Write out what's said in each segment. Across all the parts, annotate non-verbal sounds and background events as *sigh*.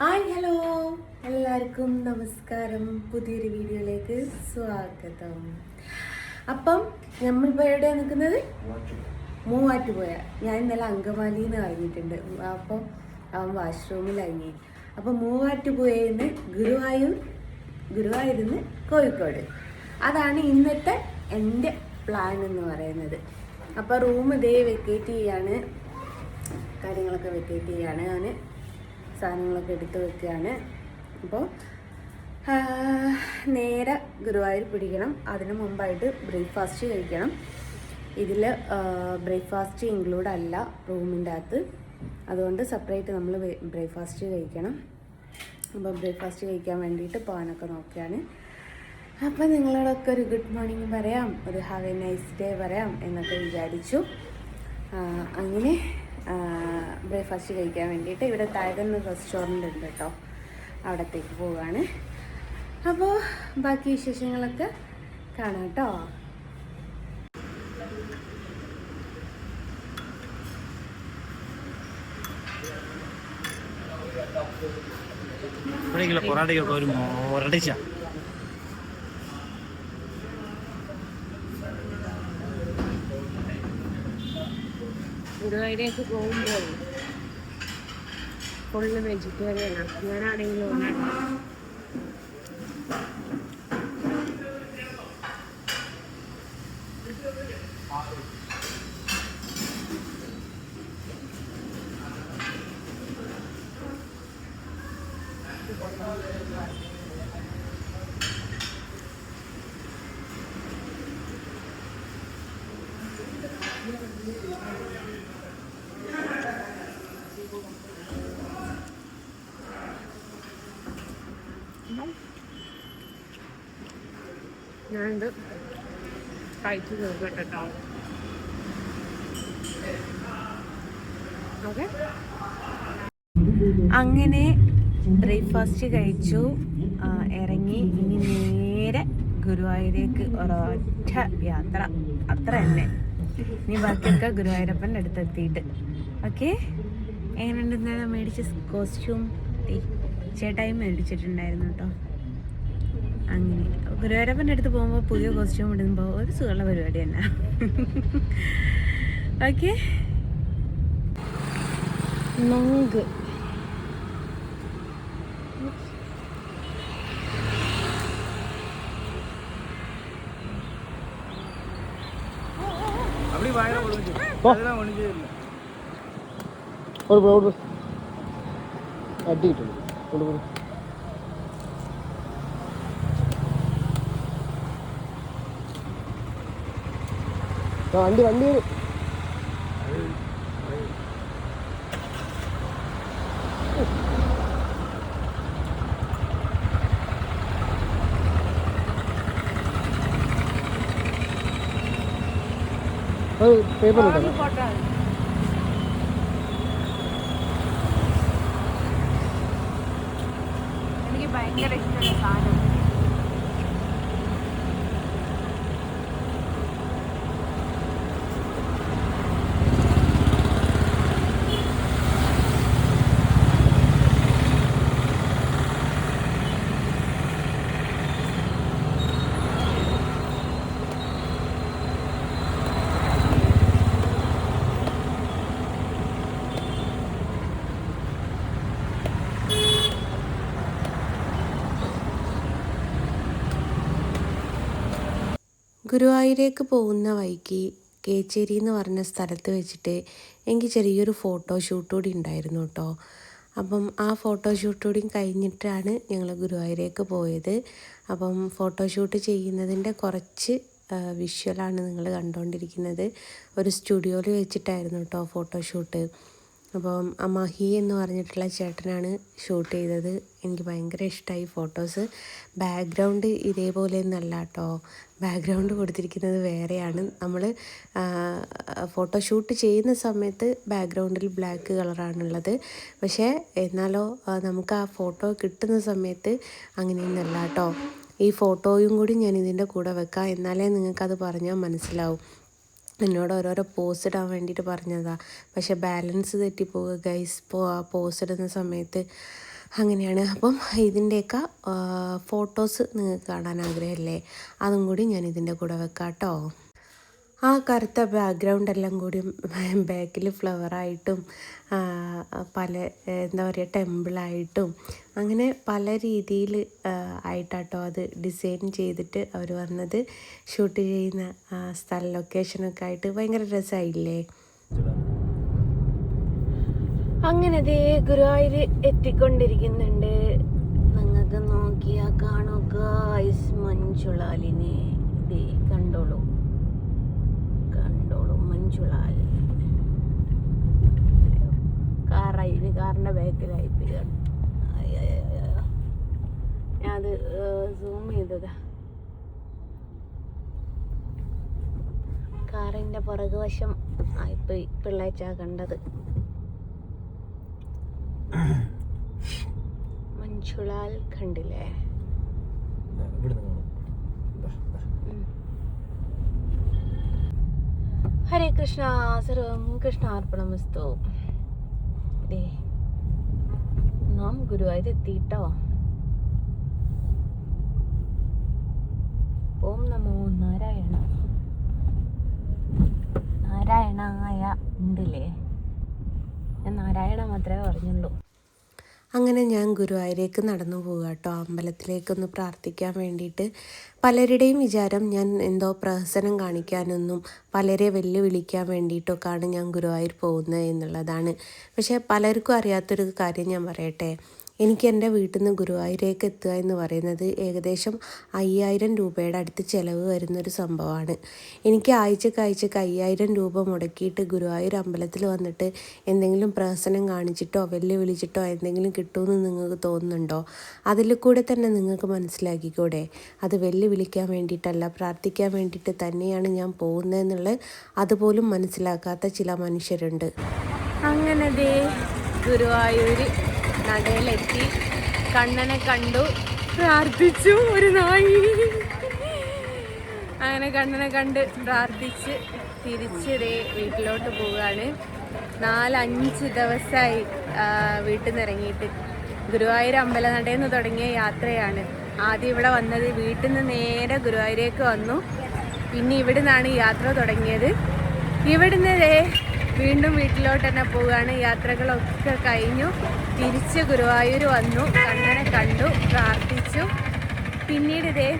Hi hello. എല്ലാവർക്കും നമസ്കാരം. പുതിയൊരു വീഡിയോയിലേക്ക് സ്വാഗതം. അപ്പം നമ്മളിപ്പോൾ എവിടെ നിൽക്കുന്നത്? മൂവാറ്റുപുഴ. ഞാൻ ഇന്നലെ അങ്കമാലിയിൽ നിന്ന് ഇറങ്ങിയിട്ടുണ്ട്. അപ്പം അവൻ വാഷ്റൂമിൽ ഇറങ്ങി. അപ്പം മൂവാറ്റുപുഴയിൽ നിന്ന് ഗുരുവായൂർ ഗുരുവായൂരിൽ നിന്ന് കോഴിക്കോട്. അതാണ് ഇന്നത്തെ എന്റെ പ്ലാൻ എന്ന് പറയുന്നത്. അപ്പോൾ റൂം ഇതേ വെക്കേറ്റ് ചെയ്യാണ്. കാര്യങ്ങളൊക്കെ വെക്കേറ്റ് ചെയ്യാണ് ഞാൻ സാധനങ്ങളൊക്കെ എടുത്ത് വെക്കുകയാണ്. അപ്പോൾ നേരെ ഗുരുവായൂർ പിടിക്കണം. അതിന് മുമ്പായിട്ട് ബ്രേക്ക്ഫാസ്റ്റ് കഴിക്കണം. ഇതിൽ ബ്രേക്ക്ഫാസ്റ്റ് ഇൻക്ലൂഡ് അല്ല റൂമിന്റെ അകത്ത്. അതുകൊണ്ട് സെപ്പറേറ്റ് നമ്മൾ ബ്രേക്ക്ഫാസ്റ്റ് കഴിക്കണം. അപ്പോൾ ബ്രേക്ക്ഫാസ്റ്റ് കഴിക്കാൻ വേണ്ടിയിട്ട് പോകാനൊക്കെ നോക്കിയാണ്. അപ്പോൾ നിങ്ങളോടൊക്കെ ഒരു ഗുഡ് മോർണിംഗ് പറയാം. ഒരു ഹാവ് എ നൈസ് ഡേ പറയാം എന്നൊക്കെ വിചാരിച്ചു. അങ്ങനെ ബ്രേക്ക്ഫാസ്റ്റ് കഴിക്കാൻ വേണ്ടിയിട്ട് ഇവിടെ താഴെ റെസ്റ്റോറന്റ് ഉണ്ട് കേട്ടോ. അവിടത്തേക്ക് പോവുകയാണ് അപ്പോൾ ബാക്കി വിശേഷങ്ങളൊക്കെ കാണാം കേട്ടോ. പൊറാട്ടയ്ക്കൊക്കെ ഒരു മുരടിച്ച ഗുരുവായൂരേക്ക് പോകുമ്പോൾ ഫുള്ള് വെജിറ്റേറിയനാണ് ഞാനാണെങ്കിലും ഞാനിത് കഴിച്ചു നോക്കട്ടോ കേട്ടോ ഓക്കെ അങ്ങനെ ബ്രേക്ക്ഫാസ്റ്റ് കഴിച്ചു. ഇറങ്ങി. ഇനി നേരെ ഗുരുവായൂരേക്ക് ഒരൊറ്റ യാത്ര. അത്ര തന്നെ. ഇനി ബാക്കിയൊക്കെ ഗുരുവായൂരപ്പന്റെ അടുത്ത് എത്തിയിട്ട് ഓക്കെ എങ്ങനെയുണ്ട് ഇന്നലെ മേടിച്ച കോസ്റ്റ്യൂം ചേട്ടായി മേടിച്ചിട്ടുണ്ടായിരുന്നു കേട്ടോ. അങ്ങനെ. ഗുരുവായൂരപ്പന്റെ അടുത്ത് പോകുമ്പോൾ പുതിയ കോസ്റ്റ്യൂം ഇടുമ്പോൾ ഒരു സുഖമുള്ള പരിപാടി തന്നെ. ഓക്കെ നൊങ്ക് അടിയിട്ടുണ്ട് കൊണ്ടുപോകും വണ്ടി വണ്ടി. പേപ്പർ ഇട്ടല്ലോ എനിക്ക് ഭയങ്കര ഇഷ്ടമുള്ള ഗുരുവായൂരേക്ക് പോകുന്ന വഴിക്ക് കേച്ചേരി എന്ന് പറഞ്ഞ സ്ഥലത്ത് വെച്ചിട്ട് എനിക്ക് ചെറിയൊരു ഫോട്ടോഷൂട്ട് കൂടി ഉണ്ടായിരുന്നു കേട്ടോ. അപ്പം ആ ഫോട്ടോഷൂട്ട് കൂടി കഴിഞ്ഞിട്ടാണ് ഞങ്ങൾ ഗുരുവായൂരേക്ക് പോയത്. അപ്പം ഫോട്ടോഷൂട്ട് ചെയ്യുന്നതിന്റെ കുറച്ച് വിഷ്വലാണ് നിങ്ങൾ കണ്ടുകൊണ്ടിരിക്കുന്നത് ഒരു സ്റ്റുഡിയോയിൽ വെച്ചിട്ടായിരുന്നു കേട്ടോ ഫോട്ടോഷൂട്ട് അപ്പം മഹി എന്ന് പറഞ്ഞിട്ടുള്ള ചേട്ടനാണ് ഷൂട്ട് ചെയ്തത്. എനിക്ക് ഭയങ്കര ഇഷ്ടമായി ഫോട്ടോസ് ബാക്ക്ഗ്രൗണ്ട് ഇതേപോലെ ഒന്നല്ല കേട്ടോ ബാക്ക്ഗ്രൗണ്ട് കൊടുത്തിരിക്കുന്നത് വേറെയാണ്. നമ്മൾ ഫോട്ടോ ഷൂട്ട് ചെയ്യുന്ന സമയത്ത് ബാക്ക്ഗ്രൗണ്ടിൽ ബ്ലാക്ക് കളറാണുള്ളത് പക്ഷേ എന്നാലോ നമുക്ക് ആ ഫോട്ടോ കിട്ടുന്ന സമയത്ത് അങ്ങനെയൊന്നല്ല കേട്ടോ ഈ ഫോട്ടോയും കൂടി ഞാൻ ഇതിന്റെ കൂടെ വെക്കാം. എന്നാലേ നിങ്ങൾക്കത് പറഞ്ഞാൽ മനസ്സിലാവും. എന്നോട് ഓരോരോ പോസ്റ്റ് ഇടാൻ വേണ്ടിയിട്ട് പറഞ്ഞതാ. പക്ഷേ ബാലൻസ് തെറ്റിപ്പോവുക. ഗൈസ് ഇപ്പോൾ ആ പോസ്റ്റ് ഇടുന്ന സമയത്ത് അങ്ങനെയാണ്. അപ്പം ഇതിന്റെയൊക്കെ ഫോട്ടോസ് നിങ്ങൾക്ക് കാണാൻ ആഗ്രഹമല്ലേ? അതും കൂടി ഞാൻ ഇതിന്റെ കൂടെ വെക്കാം കേട്ടോ. ആ കറുത്ത ബാക്ക്ഗ്രൗണ്ട് എല്ലാം കൂടി ബാക്കിൽ ഫ്ലവറായിട്ടും പല എന്താ പറയുക ടെമ്പിളായിട്ടും അങ്ങനെ പല രീതിയിൽ ആയിട്ടാട്ടോ അത് ഡിസൈൻ ചെയ്തിട്ട് അവർ വന്നത്. ഷൂട്ട് ചെയ്യുന്ന സ്ഥല ലൊക്കേഷനൊക്കെ ആയിട്ട് ഭയങ്കര രസമായില്ലേ അങ്ങനെ അതേ ഗുരുവായൂർ എത്തിക്കൊണ്ടിരിക്കുന്നുണ്ട്. നിങ്ങൾക്ക് നോക്കിയാ കാണുക ഐസ് മഞ്ചുളാലിനെ ദേ കണ്ടോളൂ. കണ്ടോളൂ മഞ്ചുളാൽ കാറായി കാറിന്റെ ബാക്കിലായി ഞാൻ അത് സൂം ചെയ്തത്. കാറിന്റെ പുറകുവശം ആയിപ്പോയി പിള്ളേച്ച കണ്ടത്. മഞ്ചുളാൽ കണ്ടില്ലേ? ഹരേ കൃഷ്ണ സർവം കൃഷ്ണാർപ്പണമസ്തു ദേ നാം ഗുരുവായൂർ എത്തിയിട്ടോ ഓം നമോ നാരായണ. നാരായണായ ഉണ്ടല്ലേ? ഞാൻ നാരായണ മാത്രമേ പറഞ്ഞുള്ളൂ. അങ്ങനെ ഞാൻ ഗുരുവായൂരേക്ക് നടന്നു പോകുക കേട്ടോ അമ്പലത്തിലേക്കൊന്ന് പ്രാർത്ഥിക്കാൻ വേണ്ടിയിട്ട് പലരുടെയും വിചാരം ഞാൻ എന്തോ പ്രഹസനം കാണിക്കാനൊന്നും പലരെ വെല്ലുവിളിക്കാൻ വേണ്ടിയിട്ടൊക്കെയാണ് ഞാൻ ഗുരുവായൂർ പോകുന്നത് എന്നുള്ളതാണ്. പക്ഷേ പലർക്കും അറിയാത്തൊരു കാര്യം ഞാൻ പറയട്ടെ. എനിക്ക് എന്റെ വീട്ടിൽ നിന്ന് ഗുരുവായൂരേക്ക് എത്തുക എന്ന് പറയുന്നത് ഏകദേശം അയ്യായിരം രൂപയുടെ അടുത്ത് ചിലവ് വരുന്നൊരു സംഭവമാണ്. എനിക്ക് ആഴ്ചക്ക് ആഴ്ചക്ക് അയ്യായിരം രൂപ മുടക്കിയിട്ട് ഗുരുവായൂർ അമ്പലത്തിൽ വന്നിട്ട് എന്തെങ്കിലും പ്രഹസനം കാണിച്ചിട്ടോ വെല്ലുവിളിച്ചിട്ടോ എന്തെങ്കിലും കിട്ടുമെന്ന് നിങ്ങൾക്ക് തോന്നുന്നുണ്ടോ? അതിൽ കൂടെ തന്നെ നിങ്ങൾക്ക് മനസ്സിലാക്കിക്കൂടെ? അത് വെല്ലുവിളിക്കാൻ വേണ്ടിയിട്ടല്ല പ്രാർത്ഥിക്കാൻ വേണ്ടിയിട്ട് തന്നെയാണ് ഞാൻ പോകുന്നതെന്നുള്ളത് അതുപോലും മനസ്സിലാക്കാത്ത ചില മനുഷ്യരുണ്ട്. അങ്ങനെ ദേ ഗുരുവായൂര് നടയിലെത്തി കണ്ണനെ കണ്ടു. പ്രാർത്ഥിച്ചു ഒരു നായി. അങ്ങനെ കണ്ണനെ കണ്ട് പ്രാർത്ഥിച്ച് തിരിച്ച് ദേ വീട്ടിലോട്ട് പോവുകയാണ്. നാലഞ്ച് ദിവസമായി വീട്ടിൽ നിന്ന് ഇറങ്ങിയിട്ട്. ഗുരുവായൂർ അമ്പലനടയിൽ നിന്ന് തുടങ്ങിയ യാത്രയാണ്. ആദ്യം ഇവിടെ വന്നത് വീട്ടിൽ നിന്ന് നേരെ ഗുരുവായൂരേക്ക് വന്നു. പിന്നെ ഇവിടെ നിന്നാണ് യാത്ര തുടങ്ങിയത്. ഇവിടുന്ന് വീണ്ടും വീട്ടിലോട്ട് തന്നെ പോവുകയാണ്. യാത്രകളൊക്കെ കഴിഞ്ഞു. തിരിച്ച് ഗുരുവായൂർ വന്നു. കണ്ണനെ കണ്ടു പ്രാർത്ഥിച്ചു. പിന്നീട് ഇതേ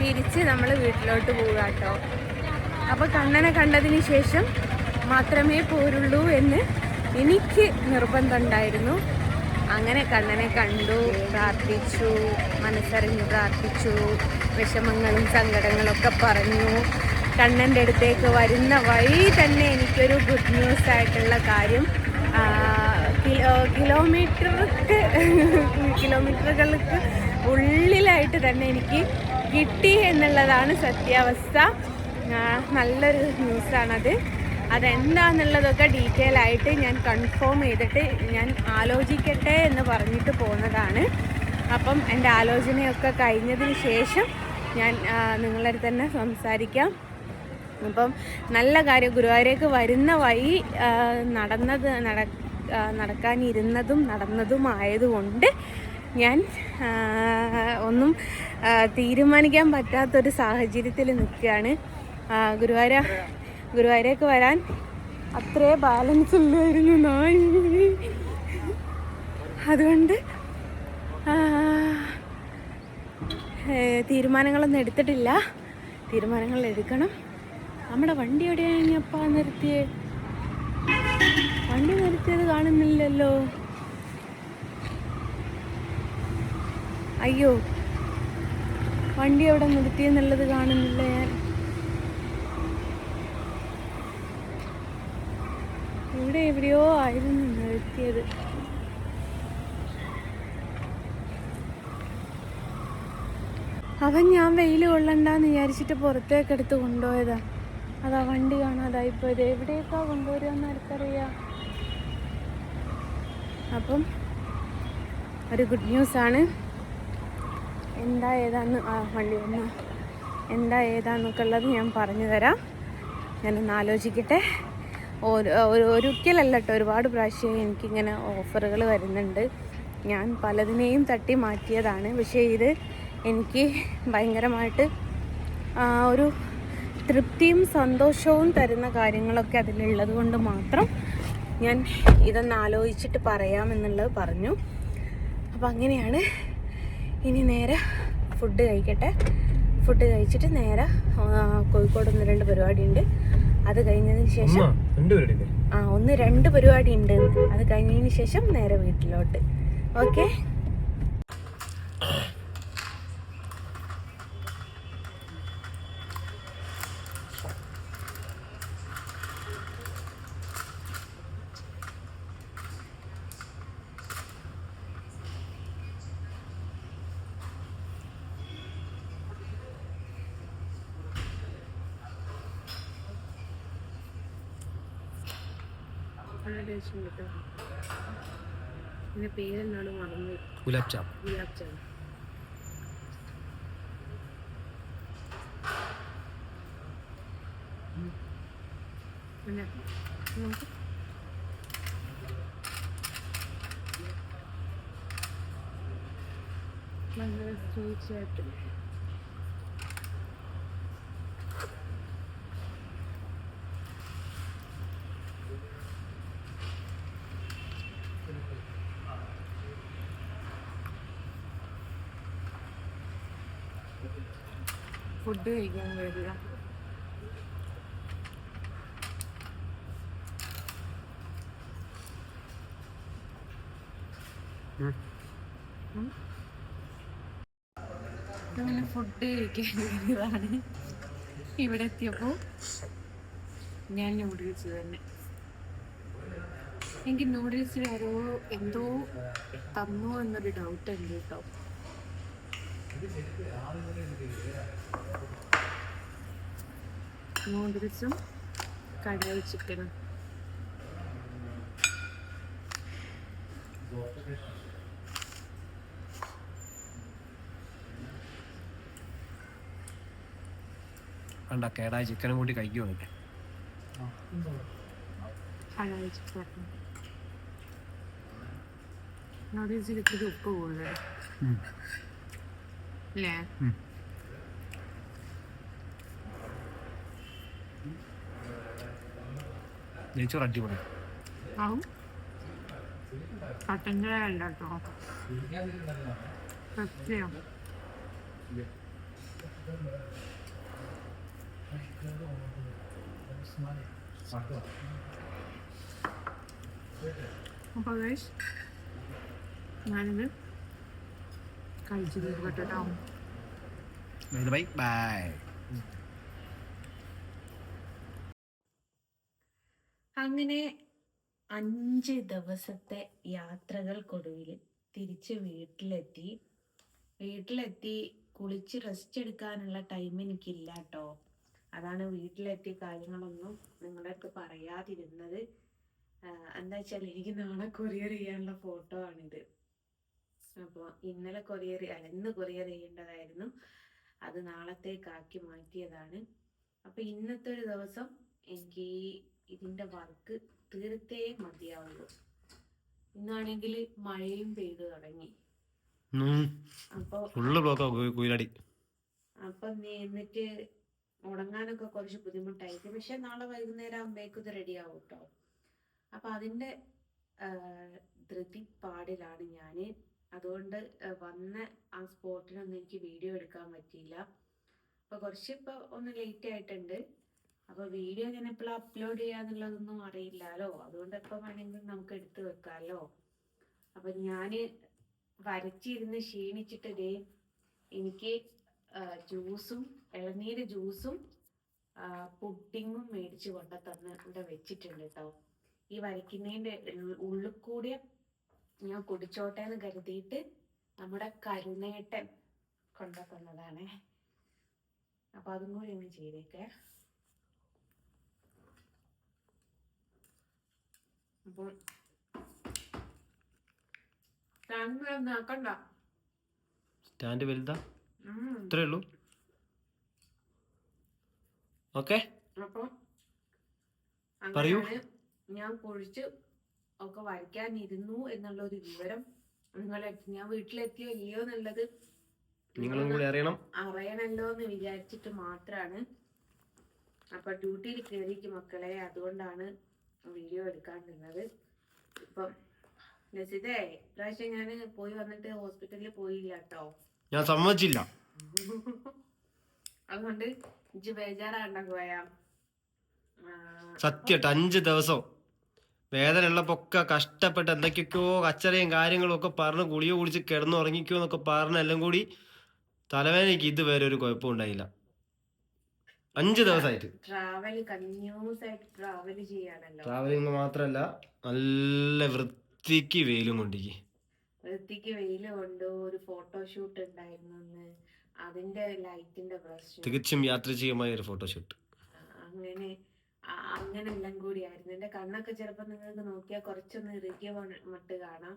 തിരിച്ച് നമ്മൾ വീട്ടിലോട്ട് പോവുക കേട്ടോ അപ്പോൾ കണ്ണനെ കണ്ടതിന് ശേഷം മാത്രമേ പോരുള്ളൂ എന്ന് എനിക്ക് നിർബന്ധമുണ്ടായിരുന്നു. അങ്ങനെ കണ്ണനെ കണ്ടു പ്രാർത്ഥിച്ചു മനസ്സറിഞ്ഞു പ്രാർത്ഥിച്ചു. വിഷമങ്ങളും സങ്കടങ്ങളൊക്കെ പറഞ്ഞു. കണ്ണന്റെ അടുത്തേക്ക് വരുന്ന വഴി തന്നെ എനിക്കൊരു ഗുഡ് ന്യൂസ് ആയിട്ടുള്ള കാര്യം. കിലോ കിലോമീറ്റർക്ക് കിലോമീറ്ററുകൾക്ക് ഉള്ളിലായിട്ട് തന്നെ എനിക്ക് കിട്ടി എന്നുള്ളതാണ് സത്യാവസ്ഥ. നല്ലൊരു ന്യൂസാണത് അതെന്താന്നുള്ളതൊക്കെ ഡീറ്റെയിൽ ആയിട്ട് ഞാൻ കൺഫേം ചെയ്തിട്ട് ഞാൻ ആലോചിക്കട്ടെ എന്ന് പറഞ്ഞിട്ട് പോകുന്നതാണ് അപ്പം എന്റെ ആലോചനയൊക്കെ കഴിഞ്ഞതിന് ശേഷം ഞാൻ നിങ്ങളുടെ തന്നെ സംസാരിക്കാം. അപ്പം നല്ല കാര്യം ഗുരുവായൂരേക്ക് വരുന്ന വഴി നടന്നത് നട നടക്കാനിരുന്നതും നടന്നതുമായതുകൊണ്ട് ഞാൻ ഒന്നും തീരുമാനിക്കാൻ പറ്റാത്തൊരു സാഹചര്യത്തിൽ നിൽക്കുകയാണ്. ഗുരുവായൂര ഗുരുവായൂരേക്ക് വരാൻ അത്രേ ബാലൻസ് ഉള്ളായിരുന്നു നായി അതുകൊണ്ട് തീരുമാനങ്ങളൊന്നും എടുത്തിട്ടില്ല. തീരുമാനങ്ങൾ എടുക്കണം. നമ്മുടെ വണ്ടി എവിടെയാണ് എവിടെയാണിയപ്പാ നിർത്തിയേ? വണ്ടി നിർത്തിയത് കാണുന്നില്ലല്ലോ. അയ്യോ വണ്ടി എവിടെ നിർത്തിയെന്നുള്ളത് കാണുന്നില്ല ഞാൻ. ഇവിടെ എവിടെയോ ആയിരുന്നു നിർത്തിയത്. അവൻ ഞാൻ വെയിൽ കൊള്ളണ്ടെന്ന് വിചാരിച്ചിട്ട് പുറത്തേക്കെടുത്ത് കൊണ്ടുപോയതാണ് കൊണ്ടുപോയതാ. അതാ വണ്ടി കാണാതായിപ്പോ ഇത് എവിടെയൊക്കെ കൊണ്ടുവരുമെന്ന് ആർക്കറിയാം? അപ്പം ഒരു ഗുഡ് ന്യൂസ് ആണ്. എന്താ ഏതാന്ന്? ആ വണ്ടി വന്നു. എന്താ ഏതാന്നൊക്കെ ഉള്ളത് ഞാൻ പറഞ്ഞു തരാം. ഞാനൊന്ന് ആലോചിക്കട്ടെ. ഒരു ഒരു- ഒരിക്കലല്ല കേട്ടോ. ഒരുപാട് പ്രാവശ്യം എനിക്കിങ്ങനെ ഓഫറുകൾ വരുന്നുണ്ട്. ഞാൻ പലതിനെയും തട്ടി മാറ്റിയതാണ്. പക്ഷേ ഇത് എനിക്ക് ഭയങ്കരമായിട്ട് ഒരു തൃപ്തിയും സന്തോഷവും തരുന്ന കാര്യങ്ങളൊക്കെ അതിലുള്ളത് കൊണ്ട് മാത്രം ഞാൻ ഇതൊന്ന് ആലോചിച്ചിട്ട് പറയാമെന്നുള്ളത് പറഞ്ഞു. അപ്പോൾ അങ്ങനെയാണ്. ഇനി നേരെ ഫുഡ് കഴിക്കട്ടെ. ഫുഡ് കഴിച്ചിട്ട് നേരെ കോഴിക്കോട് ഒന്ന് രണ്ട് പരിപാടി ഉണ്ട് അത് കഴിഞ്ഞതിന് ശേഷം ആ ഒന്ന് രണ്ട് പരിപാടി ഉണ്ട് അത് കഴിഞ്ഞതിന് ശേഷം നേരെ വീട്ടിലോട്ട്. ഓക്കെ? എന്റെ പേരെന്നാണ് മറന്നു. ഗുലാബ് ജാം ഗുലാബ് ജാം പിന്നെ നമുക്ക് ഭയങ്കര തീർച്ചയായിട്ടും ഫുഡ് കഴിക്കാൻ വരിക അങ്ങനെ ഫുഡ് കഴിക്കാൻ ഇവിടെ എത്തിയപ്പോൾ ഞാൻ നൂഡിൽസ് തന്നെ. എനിക്ക് നൂഡിൽസിൽ ആരോ എന്തോ തന്നു എന്നൊരു ഡൗട്ട് ഉണ്ട് കേട്ടോ. നൂഡിൽസും കടൽ ചിക്കനും വേണ്ട കേടായ ചിക്കനും കൂട്ടി ചിക്കൻ നൂഡിൽസിൽ ഇത്തിരി ഉപ്പ് കൂടുതൽ അല്ലേ നെയ്ച്ചോറ് അടിപൊളി. ആവും. കട്ടൻ ചായ അല്ല കേട്ടോ. സത്യം. അപ്പോൾ guys, ഞാനിത് കഴിച്ചു തീർക്കട്ടെ കേട്ടോ ബൈ ബൈ അങ്ങനെ അഞ്ച് ദിവസത്തെ യാത്രകൾക്കൊടുവിൽ തിരിച്ച് വീട്ടിലെത്തി. വീട്ടിലെത്തി കുളിച്ച് റെസ്റ്റ് എടുക്കാനുള്ള ടൈം എനിക്കില്ല കേട്ടോ അതാണ് വീട്ടിലെത്തിയ കാര്യങ്ങളൊന്നും നിങ്ങളുടെ അടുത്ത് പറയാതിരുന്നത് എന്താ വെച്ചാൽ എനിക്ക് നാളെ കൊറിയർ ചെയ്യാനുള്ള ഫോട്ടോ ആണിത്. അപ്പോൾ ഇന്നലെ കൊറിയർ അല്ല ഇന്ന് കൊറിയർ ചെയ്യേണ്ടതായിരുന്നു. അത് നാളത്തേക്കാക്കി മാറ്റിയതാണ്. അപ്പൊ ഇന്നത്തെ ഒരു ദിവസം എനിക്ക് ഈ ഇതിന്റെ വർക്ക് തീർത്തേ മതിയാവുള്ളൂ. ഇന്നാണെങ്കിൽ മഴയും പെയ്തു തുടങ്ങി. അപ്പൊ അപ്പൊ എന്നിട്ട് ഉണങ്ങാനൊക്കെ കുറച്ച് ബുദ്ധിമുട്ടായിരിക്കും. പക്ഷെ നാളെ വൈകുന്നേരം ആകുമ്പോഴേക്കും ഇത് റെഡി ആവും കേട്ടോ അപ്പൊ അതിന്റെ ധൃതി പാടിലാണ് ഞാൻ. അതുകൊണ്ട് വന്ന ആ സ്പോട്ടിനൊന്നും എനിക്ക് വീഡിയോ എടുക്കാൻ പറ്റിയില്ല. അപ്പൊ കുറച്ച് ഇപ്പൊ ഒന്ന് ലേറ്റ് ആയിട്ടുണ്ട്. അപ്പൊ വീഡിയോ ഞാൻ എപ്പോഴും അപ്ലോഡ് ചെയ്യാന്നുള്ളതൊന്നും അറിയില്ലല്ലോ അതുകൊണ്ട് എപ്പോ വേണമെങ്കിലും നമുക്ക് എടുത്തു വെക്കാമല്ലോ അപ്പൊ ഞാൻ വരച്ചിരുന്ന് ക്ഷീണിച്ചിട്ട് ദേ എനിക്ക് ജ്യൂസും ഇളനീര് ജ്യൂസും പുഡിങ്ങും മേടിച്ച് കൊണ്ട തന്ന് ഇവിടെ വെച്ചിട്ടുണ്ട് കേട്ടോ ഈ വരയ്ക്കുന്നതിന്റെ ഉള്ളിൽ കൂടെ ഞാൻ കുടിച്ചോട്ടെ എന്ന് കരുതിയിട്ട് നമ്മുടെ കരുണേട്ടൻ കൊണ്ട തന്നതാണേ അപ്പൊ അതും കൂടി ഒന്ന് ചെയ്തേക്കേ. അപ്പോൾ സ്റ്റാൻഡ് വലുതാ? ഇത്രേ ഉള്ളൂ? ഓക്കെ. അപ്പൊ പറയൂ. ഞാൻ കുഴിച്ച് ഒക്കെ വരയ്ക്കാനിരുന്നു എന്നുള്ള ഒരു വിവരം നിങ്ങൾ ഞാൻ വീട്ടിലെത്തിയോ ഇല്ലയോ എന്നുള്ളത് നിങ്ങളും കൂടി അറിയണം. അറിയണല്ലോ എന്ന് വിചാരിച്ചിട്ട് മാത്രാണ്. അപ്പൊ ഡ്യൂട്ടിയിൽ കയറിക്ക് മക്കളെ. അതുകൊണ്ടാണ് വീഡിയോ എടുക്കാൻ നിന്നത് ഇപ്പം നസിതേ ഇപ്രാവശ്യം ഞാൻ പോയി വന്നിട്ട് ഹോസ്പിറ്റലിൽ പോയില്ല കേട്ടോ ഞാൻ സമ്മതിച്ചില്ല. *laughs* അതുകൊണ്ട് ഇജ്ജ് ബേജാറാണ്ട പോയാ. സത്യട്ട് അഞ്ച് ദിവസം. വേദന ഉള്ളപ്പൊക്കെ കഷ്ടപ്പെട്ട് എന്തൊക്കെയൊക്കെയോ കച്ചറയും കാര്യങ്ങളും ഒക്കെ പറഞ്ഞ് ഗുളിക കുടിച്ച് കിടന്നുറങ്ങിക്കോ എന്നൊക്കെ പറഞ്ഞ് എല്ലാം കൂടി തലവേദനയ്ക്ക് ഇതുവരെ ഒരു കുഴപ്പം ഉണ്ടായില്ല. അഞ്ച് ദിവസമായിട്ട് ട്രാവൽ ട്രാവൽ ചെയ്യാണല്ലോ. ട്രാവലിംഗ് മാത്രല്ല നല്ല വൃത്തിക്ക് വെയിലും കൊണ്ടിക്ക് വൃത്തിക്ക് വെയിൽ കൊണ്ട് ഒരു ഫോട്ടോഷൂട്ട് ഉണ്ടായിരുന്നു അതിന്റെ ലൈറ്റിന്റെ പ്രശ്നം. തികച്ചും യാത്ര ചെയ്യുമായ ഒരു ഫോട്ടോഷൂട്ട് അങ്ങനെ അങ്ങനെ എല്ലാം കൂടിയായിരുന്നു. എന്റെ കണ്ണൊക്കെ ചിലപ്പോ നിങ്ങൾക്ക് നോക്കിയാൽ കുറച്ചൊന്ന് ഇറുകിയ മട്ട് കാണാം.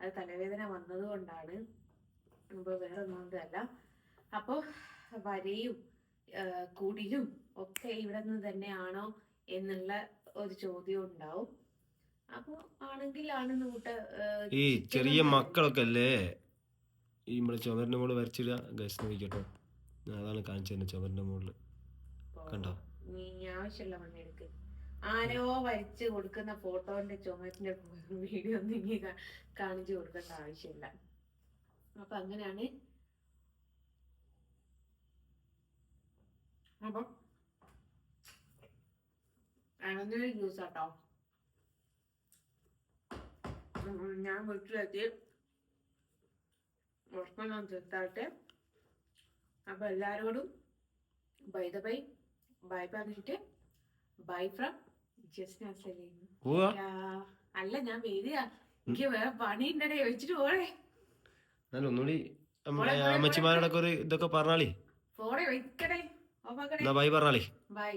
അത് തലവേദന വന്നത് കൊണ്ടാണ് അപ്പൊ വേറെ ഒന്നും അല്ല അപ്പോൾ വരയും. കുടിലും ഒക്കെ ഇവിടെ നിന്ന് തന്നെയാണോ എന്നുള്ള ഒരു ചോദ്യം ഉണ്ടാവും. അപ്പൊ ആണെങ്കിൽ ആണെന്ന് കൂട്ട ഈ ചെറിയ മക്കളൊക്കെ അല്ലേ ഈ നമ്മുടെ ചുമരിന്റെ മുകളിൽ വരച്ചിടുക. ഗസ് നോക്കിക്കോട്ടോ. ഞാൻ അതാണ് കാണിച്ചത് ചുമരിന്റെ മുകളിൽ. കണ്ടോ? നീ ആവശ്യമുള്ള എടുക്ക്. ആരോ വരച്ച് കൊടുക്കുന്ന ഫോട്ടോന്റെ ചുമരിന്റെ വീഡിയോ ഒന്നും കാണിച്ചു കൊടുക്കേണ്ട ആവശ്യമില്ല. അപ്പൊ അങ്ങനെയാണ് അപ്പൊ അങ്ങനെ ജ്യൂസ് കേട്ടോ ഞാൻ വീട്ടിലെത്തി. ഉറക്കം തീർത്താട്ടെ അപ്പൊ എല്ലാരോടും ബൈ ദ ബൈ ബൈ പറഞ്ഞിട്ട് ബൈ ഫ്രം ജസ്റ്റ് അല്ല ഞാൻ വരിക. എനിക്ക് വേറെ പണി ഉണ്ടേ വെച്ചിട്ട് പോളേ ഒന്നുകൂടി നമ്മുടെ അമ്മച്ചിമാരോടൊക്കെ ഒരു ഇതൊക്കെ പറഞ്ഞാളി. ഫോണെ വെക്കണേ ഓഫാക്കണേ എന്നാ ബൈ പറഞ്ഞാളി ബൈ